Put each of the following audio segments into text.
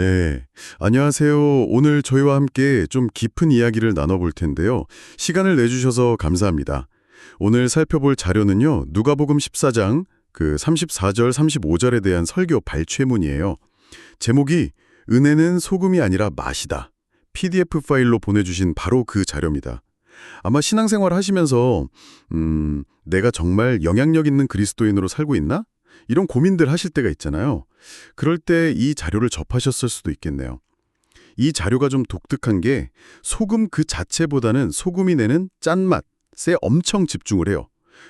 네, 안녕하세요. 오늘 저희와 함께 좀 깊은 이야기를 나눠볼 텐데요. 시간을 내주셔서 감사합니다. 오늘 살펴볼 자료는요. 누가복음 14장 그 34절 35절에 대한 설교 발췌문이에요. 제목이 은혜는 소금이 아니라 맛이다. PDF 파일로 보내주신 바로 그 자료입니다. 아마 신앙생활 하시면서 음, 내가 정말 영향력 있는 그리스도인으로 살고 있나? 이런 고민들 하실 때가 있잖아요. 그럴 때 이 자료를 접하셨을 수도 있겠네요. 이 자료가 좀 독특한 게 소금 그 자체보다는 소금이 내는 짠맛에 엄청 집중을 해요.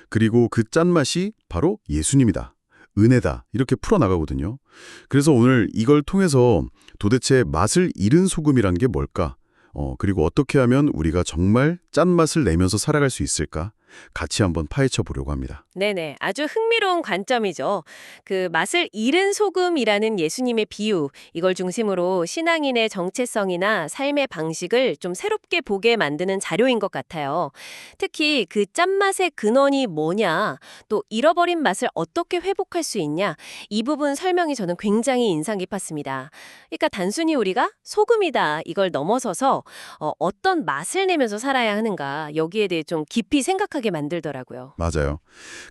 그리고 그 짠맛이 바로 예수님이다. 은혜다. 이렇게 풀어나가거든요. 그래서 오늘 이걸 통해서 도대체 맛을 잃은 소금이란 게 뭘까? 어, 그리고 어떻게 하면 우리가 정말 짠맛을 내면서 살아갈 수 있을까? 같이 한번 파헤쳐 보려고 합니다. 네네. 아주 흥미로운 관점이죠. 그 맛을 잃은 소금이라는 예수님의 비유, 이걸 중심으로 신앙인의 정체성이나 삶의 방식을 좀 새롭게 보게 만드는 자료인 것 같아요. 특히 그 짠맛의 근원이 뭐냐, 또 잃어버린 맛을 어떻게 회복할 수 있냐, 이 부분 설명이 저는 굉장히 인상 깊었습니다. 그러니까 단순히 우리가 소금이다, 이걸 넘어서서 어, 어떤 맛을 내면서 살아야 하는가, 여기에 대해 좀 깊이 생각하게 만들더라고요. 맞아요.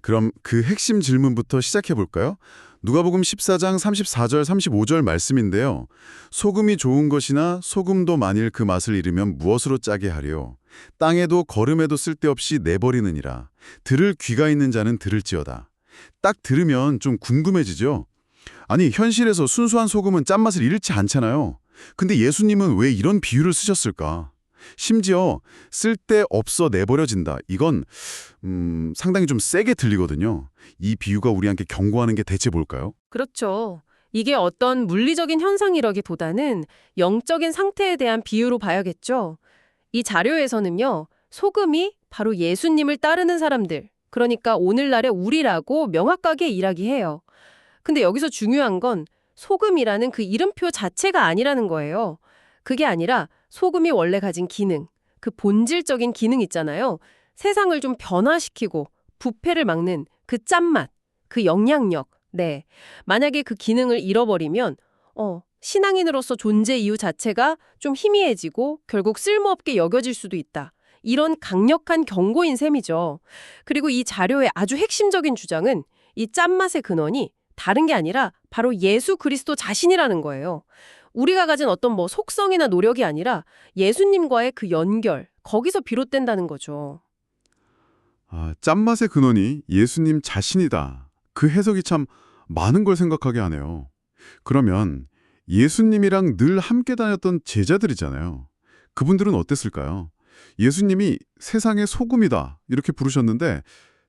그럼 그 핵심 질문부터 시작해 볼까요? 누가복음 14장 34절 35절 말씀인데요. 소금이 좋은 것이나 소금도 만일 그 맛을 잃으면 무엇으로 짜게 하려 땅에도 걸음에도 쓸데없이 내버리느니라. 들을 귀가 있는 자는 들을지어다. 딱 들으면 좀 궁금해지죠? 아니 현실에서 순수한 소금은 짠맛을 잃지 않잖아요. 근데 예수님은 왜 이런 비유를 쓰셨을까? 심지어 쓸데없어 내버려진다. 이건 음, 상당히 좀 세게 들리거든요. 이 비유가 우리한테 경고하는 게 대체 뭘까요? 그렇죠. 이게 어떤 물리적인 현상이라기보다는 영적인 상태에 대한 비유로 봐야겠죠. 이 자료에서는요, 소금이 바로 예수님을 따르는 사람들, 그러니까 오늘날의 우리라고 명확하게 이야기해요. 근데 여기서 중요한 건 소금이라는 그 이름표 자체가 아니라는 거예요. 그게 아니라 소금이 원래 가진 기능, 그 본질적인 기능 있잖아요. 세상을 좀 변화시키고 부패를 막는 그 짠맛, 그 영향력. 네. 만약에 그 기능을 잃어버리면 어, 신앙인으로서 존재 이유 자체가 좀 희미해지고 결국 쓸모없게 여겨질 수도 있다. 이런 강력한 경고인 셈이죠. 그리고 이 자료의 아주 핵심적인 주장은 이 짠맛의 근원이 다른 게 아니라 바로 예수 그리스도 자신이라는 거예요. 우리가 가진 어떤 뭐 속성이나 노력이 아니라 예수님과의 그 연결, 거기서 비롯된다는 거죠. 아, 짠맛의 근원이 예수님 자신이다. 그 해석이 참 많은 걸 생각하게 하네요. 그러면 예수님이랑 늘 함께 다녔던 제자들이잖아요. 그분들은 어땠을까요? 예수님이 세상의 소금이다 이렇게 부르셨는데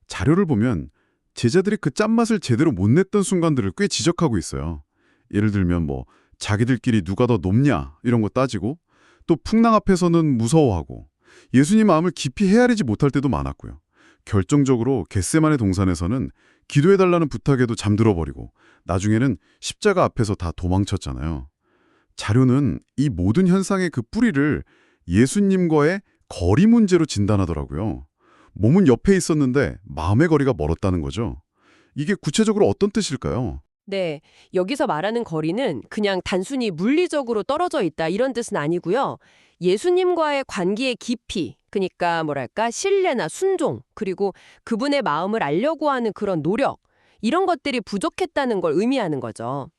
자료를 보면 제자들이 그 짠맛을 제대로 못 냈던 순간들을 꽤 지적하고 있어요. 예를 들면 뭐 자기들끼리 누가 더 높냐 이런 거 따지고 또 풍랑 앞에서는 무서워하고 예수님 마음을 깊이 헤아리지 못할 때도 많았고요. 결정적으로 겟세만의 동산에서는 기도해달라는 부탁에도 잠들어 버리고 나중에는 십자가 앞에서 다 도망쳤잖아요. 자료는 이 모든 현상의 그 뿌리를 예수님과의 거리 문제로 진단하더라고요. 몸은 옆에 있었는데 마음의 거리가 멀었다는 거죠. 이게 구체적으로 어떤 뜻일까요? 네, 여기서 말하는 거리는 그냥 단순히 물리적으로 떨어져 있다 이런 뜻은 아니고요. 예수님과의 관계의 깊이, 그러니까 뭐랄까 신뢰나 순종, 그리고 그분의 마음을 알려고 하는 그런 노력, 이런 것들이 부족했다는 걸 의미하는 거죠.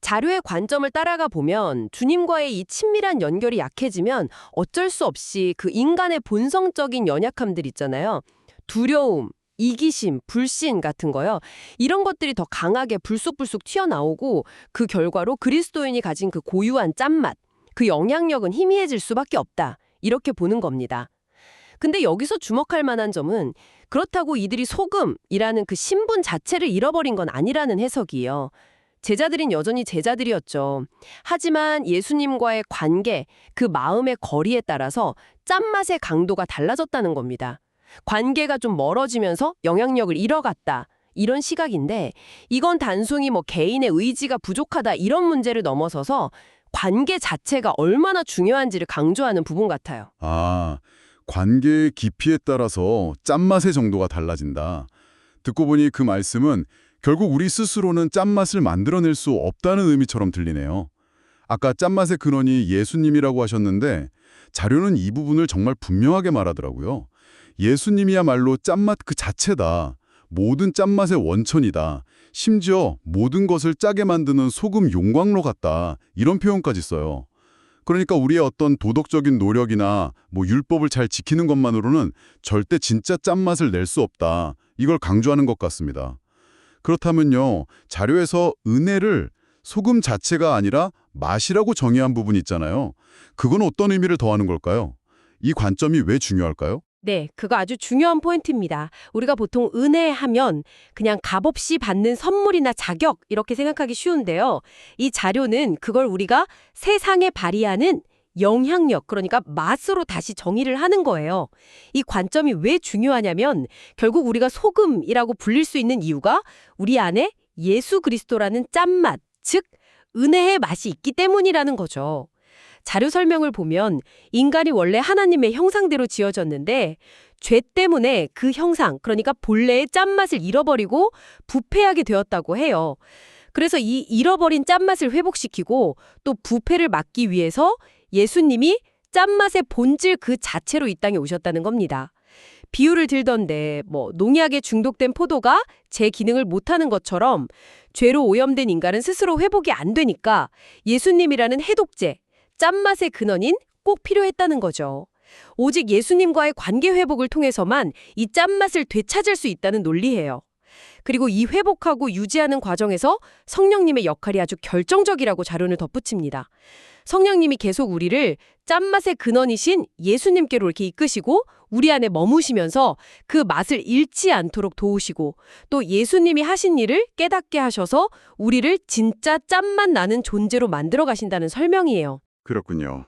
자료의 관점을 따라가 보면 주님과의 이 친밀한 연결이 약해지면 어쩔 수 없이 그 인간의 본성적인 연약함들 있잖아요. 두려움, 이기심, 불신 같은 거요. 이런 것들이 더 강하게 불쑥불쑥 튀어나오고 그 결과로 그리스도인이 가진 그 고유한 짠맛, 그 영향력은 희미해질 수밖에 없다. 이렇게 보는 겁니다. 근데 여기서 주목할 만한 점은 그렇다고 이들이 소금이라는 그 신분 자체를 잃어버린 건 아니라는 해석이에요. 제자들인 여전히 제자들이었죠. 하지만 예수님과의 관계, 그 마음의 거리에 따라서 짠맛의 강도가 달라졌다는 겁니다. 관계가 좀 멀어지면서 영향력을 잃어갔다. 이런 시각인데 이건 단순히 뭐 개인의 의지가 부족하다 이런 문제를 넘어서서 관계 자체가 얼마나 중요한지를 강조하는 부분 같아요. 아, 관계의 깊이에 따라서 짠맛의 정도가 달라진다. 듣고 보니 그 말씀은 결국 우리 스스로는 짠맛을 만들어낼 수 없다는 의미처럼 들리네요. 아까 짠맛의 근원이 예수님이라고 하셨는데 자료는 이 부분을 정말 분명하게 말하더라고요. 예수님이야말로 짠맛 그 자체다. 모든 짠맛의 원천이다. 심지어 모든 것을 짜게 만드는 소금 용광로 같다. 이런 표현까지 써요. 그러니까 우리의 어떤 도덕적인 노력이나 뭐 율법을 잘 지키는 것만으로는 절대 진짜 짠맛을 낼 수 없다. 이걸 강조하는 것 같습니다. 그렇다면요. 자료에서 은혜를 소금 자체가 아니라 맛이라고 정의한 부분 있잖아요. 그건 어떤 의미를 더하는 걸까요? 이 관점이 왜 중요할까요? 네, 그거 아주 중요한 포인트입니다. 우리가 보통 은혜 하면 그냥 값없이 받는 선물이나 자격 이렇게 생각하기 쉬운데요. 이 자료는 그걸 우리가 세상에 발휘하는 영향력, 그러니까 맛으로 다시 정의를 하는 거예요. 이 관점이 왜 중요하냐면 결국 우리가 소금이라고 불릴 수 있는 이유가 우리 안에 예수 그리스도라는 짠맛, 즉 은혜의 맛이 있기 때문이라는 거죠. 자료 설명을 보면 인간이 원래 하나님의 형상대로 지어졌는데 죄 때문에 그 형상, 그러니까 본래의 짠맛을 잃어버리고 부패하게 되었다고 해요. 그래서 이 잃어버린 짠맛을 회복시키고 또 부패를 막기 위해서 예수님이 짠맛의 본질 그 자체로 이 땅에 오셨다는 겁니다. 비유를 들던데 뭐 농약에 중독된 포도가 제 기능을 못하는 것처럼 죄로 오염된 인간은 스스로 회복이 안 되니까 예수님이라는 해독제, 짠맛의 근원인 꼭 필요했다는 거죠. 오직 예수님과의 관계 회복을 통해서만 이 짠맛을 되찾을 수 있다는 논리예요. 그리고 이 회복하고 유지하는 과정에서 성령님의 역할이 아주 결정적이라고 자료를 덧붙입니다. 성령님이 계속 우리를 짠맛의 근원이신 예수님께로 이렇게 이끄시고 우리 안에 머무시면서 그 맛을 잃지 않도록 도우시고 또 예수님이 하신 일을 깨닫게 하셔서 우리를 진짜 짠맛 나는 존재로 만들어 가신다는 설명이에요. 그렇군요.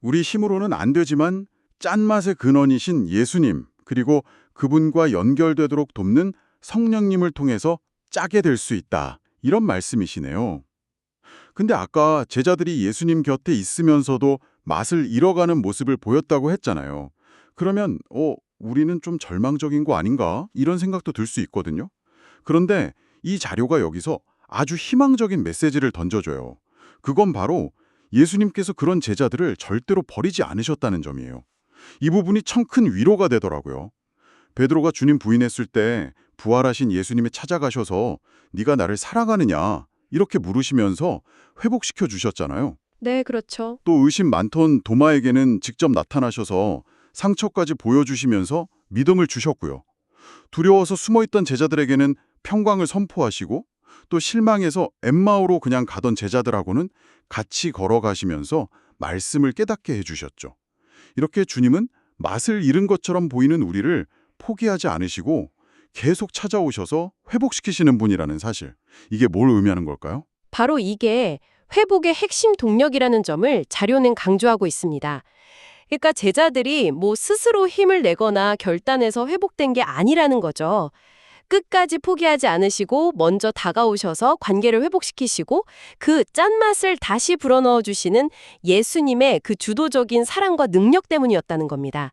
우리 힘으로는 안 되지만 짠맛의 근원이신 예수님, 그리고 그분과 연결되도록 돕는 성령님을 통해서 짜게 될 수 있다. 이런 말씀이시네요. 근데 아까 제자들이 예수님 곁에 있으면서도 맛을 잃어가는 모습을 보였다고 했잖아요. 그러면 어, 우리는 좀 절망적인 거 아닌가? 이런 생각도 들 수 있거든요. 그런데 이 자료가 여기서 아주 희망적인 메시지를 던져줘요. 그건 바로 예수님께서 그런 제자들을 절대로 버리지 않으셨다는 점이에요. 이 부분이 참 큰 위로가 되더라고요. 베드로가 주님 부인했을 때 부활하신 예수님이 찾아가셔서 네가 나를 사랑하느냐 이렇게 물으시면서 회복시켜 주셨잖아요. 네, 그렇죠. 또 의심 많던 도마에게는 직접 나타나셔서 상처까지 보여주시면서 믿음을 주셨고요. 두려워서 숨어있던 제자들에게는 평강을 선포하시고 또 실망해서 엠마오로 그냥 가던 제자들하고는 같이 걸어가시면서 말씀을 깨닫게 해주셨죠. 이렇게 주님은 맛을 잃은 것처럼 보이는 우리를 포기하지 않으시고 계속 찾아오셔서 회복시키시는 분이라는 사실. 이게 뭘 의미하는 걸까요? 바로 이게 회복의 핵심 동력이라는 점을 자료는 강조하고 있습니다. 그러니까 제자들이 뭐 스스로 힘을 내거나 결단해서 회복된 게 아니라는 거죠. 끝까지 포기하지 않으시고 먼저 다가오셔서 관계를 회복시키시고 그 짠맛을 다시 불어넣어 주시는 예수님의 그 주도적인 사랑과 능력 때문이었다는 겁니다.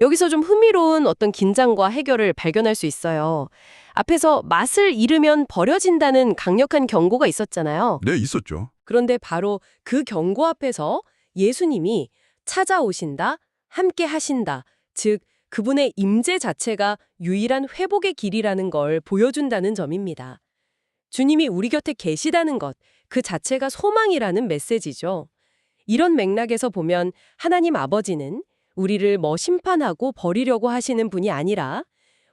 여기서 좀 흥미로운 어떤 긴장과 해결을 발견할 수 있어요. 앞에서 맛을 잃으면 버려진다는 강력한 경고가 있었잖아요. 네, 있었죠. 그런데 바로 그 경고 앞에서 예수님이 찾아오신다, 함께 하신다, 즉 그분의 임재 자체가 유일한 회복의 길이라는 걸 보여준다는 점입니다. 주님이 우리 곁에 계시다는 것, 그 자체가 소망이라는 메시지죠. 이런 맥락에서 보면 하나님 아버지는 우리를 뭐 심판하고 버리려고 하시는 분이 아니라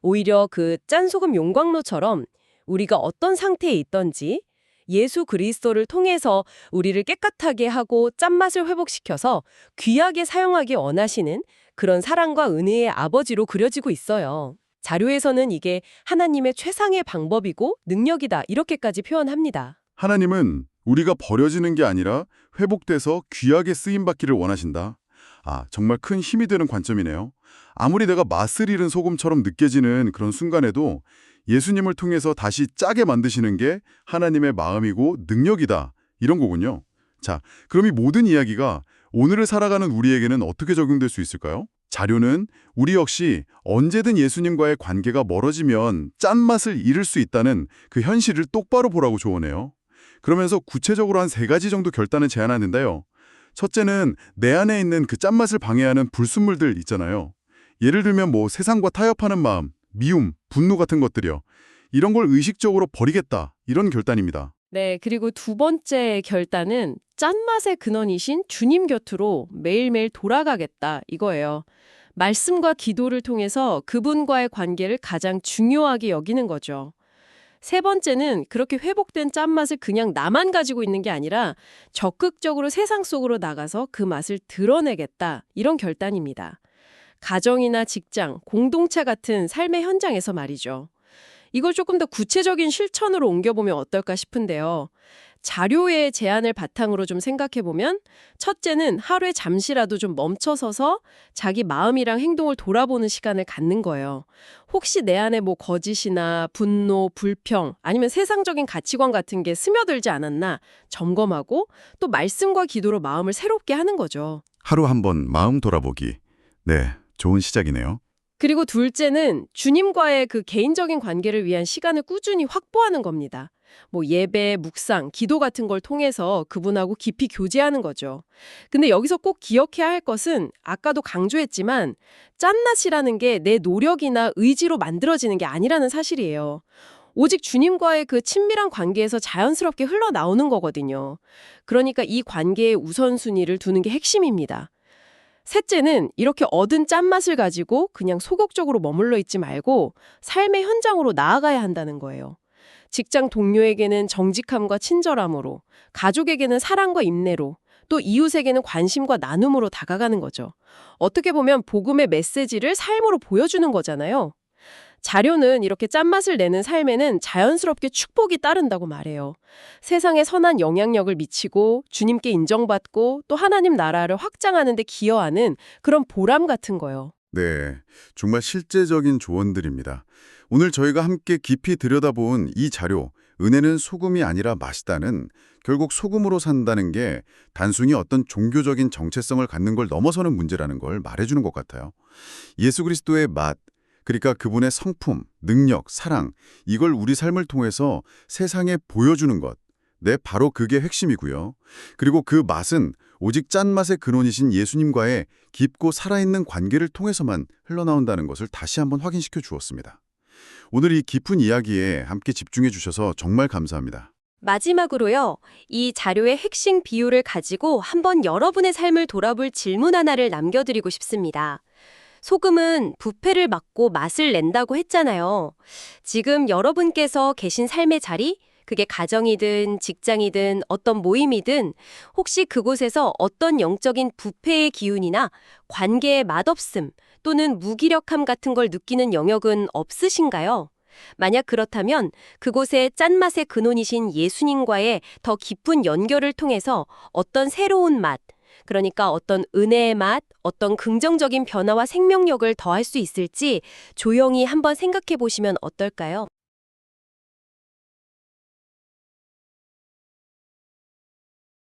오히려 그 짠소금 용광로처럼 우리가 어떤 상태에 있던지 예수 그리스도를 통해서 우리를 깨끗하게 하고 짠맛을 회복시켜서 귀하게 사용하기 원하시는 그런 사랑과 은혜의 아버지로 그려지고 있어요. 자료에서는 이게 하나님의 최상의 방법이고 능력이다 이렇게까지 표현합니다. 하나님은 우리가 버려지는 게 아니라 회복돼서 귀하게 쓰임받기를 원하신다. 아, 정말 큰 힘이 되는 관점이네요. 아무리 내가 맛을 잃은 소금처럼 느껴지는 그런 순간에도 예수님을 통해서 다시 짜게 만드시는 게 하나님의 마음이고 능력이다. 이런 거군요. 자, 그럼 이 모든 이야기가 오늘을 살아가는 우리에게는 어떻게 적용될 수 있을까요? 자료는 우리 역시 언제든 예수님과의 관계가 멀어지면 짠맛을 잃을 수 있다는 그 현실을 똑바로 보라고 조언해요. 그러면서 구체적으로 한 세 가지 정도 결단을 제안하는데요. 첫째는 내 안에 있는 그 짠맛을 방해하는 불순물들 있잖아요. 예를 들면 뭐 세상과 타협하는 마음, 미움, 분노 같은 것들이요. 이런 걸 의식적으로 버리겠다. 이런 결단입니다. 네, 그리고 두 번째 결단은 짠맛의 근원이신 주님 곁으로 매일매일 돌아가겠다 이거예요. 말씀과 기도를 통해서 그분과의 관계를 가장 중요하게 여기는 거죠. 세 번째는 그렇게 회복된 짠맛을 그냥 나만 가지고 있는 게 아니라 적극적으로 세상 속으로 나가서 그 맛을 드러내겠다 이런 결단입니다. 가정이나 직장, 공동체 같은 삶의 현장에서 말이죠. 이걸 조금 더 구체적인 실천으로 옮겨보면 어떨까 싶은데요. 자료의 제안을 바탕으로 좀 생각해보면 첫째는 하루에 잠시라도 좀 멈춰서서 자기 마음이랑 행동을 돌아보는 시간을 갖는 거예요. 혹시 내 안에 뭐 거짓이나 분노, 불평 아니면 세상적인 가치관 같은 게 스며들지 않았나 점검하고 또 말씀과 기도로 마음을 새롭게 하는 거죠. 하루 한 번 마음 돌아보기. 네, 좋은 시작이네요. 그리고 둘째는 주님과의 그 개인적인 관계를 위한 시간을 꾸준히 확보하는 겁니다. 뭐 예배, 묵상, 기도 같은 걸 통해서 그분하고 깊이 교제하는 거죠. 근데 여기서 꼭 기억해야 할 것은 아까도 강조했지만 짠맛이라는 게 내 노력이나 의지로 만들어지는 게 아니라는 사실이에요. 오직 주님과의 그 친밀한 관계에서 자연스럽게 흘러나오는 거거든요. 그러니까 이 관계의 우선순위를 두는 게 핵심입니다. 셋째는 이렇게 얻은 짠맛을 가지고 그냥 소극적으로 머물러 있지 말고 삶의 현장으로 나아가야 한다는 거예요. 직장 동료에게는 정직함과 친절함으로, 가족에게는 사랑과 인내로, 또 이웃에게는 관심과 나눔으로 다가가는 거죠. 어떻게 보면 복음의 메시지를 삶으로 보여주는 거잖아요. 자료는 이렇게 짠맛을 내는 삶에는 자연스럽게 축복이 따른다고 말해요. 세상에 선한 영향력을 미치고 주님께 인정받고 또 하나님 나라를 확장하는 데 기여하는 그런 보람 같은 거요. 네, 정말 실제적인 조언들입니다. 오늘 저희가 함께 깊이 들여다본 이 자료, 은혜는 소금이 아니라 맛이다는 결국 소금으로 산다는 게 단순히 어떤 종교적인 정체성을 갖는 걸 넘어서는 문제라는 걸 말해주는 것 같아요. 예수 그리스도의 맛, 그러니까 그분의 성품, 능력, 사랑, 이걸 우리 삶을 통해서 세상에 보여주는 것. 네, 바로 그게 핵심이고요. 그리고 그 맛은 오직 짠맛의 근원이신 예수님과의 깊고 살아있는 관계를 통해서만 흘러나온다는 것을 다시 한번 확인시켜 주었습니다. 오늘 이 깊은 이야기에 함께 집중해 주셔서 정말 감사합니다. 마지막으로요, 이 자료의 핵심 비유를 가지고 한번 여러분의 삶을 돌아볼 질문 하나를 남겨드리고 싶습니다. 소금은 부패를 막고 맛을 낸다고 했잖아요. 지금 여러분께서 계신 삶의 자리, 그게 가정이든 직장이든 어떤 모임이든 혹시 그곳에서 어떤 영적인 부패의 기운이나 관계의 맛없음 또는 무기력함 같은 걸 느끼는 영역은 없으신가요? 만약 그렇다면 그곳에 짠맛의 근원이신 예수님과의 더 깊은 연결을 통해서 어떤 새로운 맛, 그러니까 어떤 은혜의 맛, 어떤 긍정적인 변화와 생명력을 더할 수 있을지 조용히 한번 생각해 보시면 어떨까요?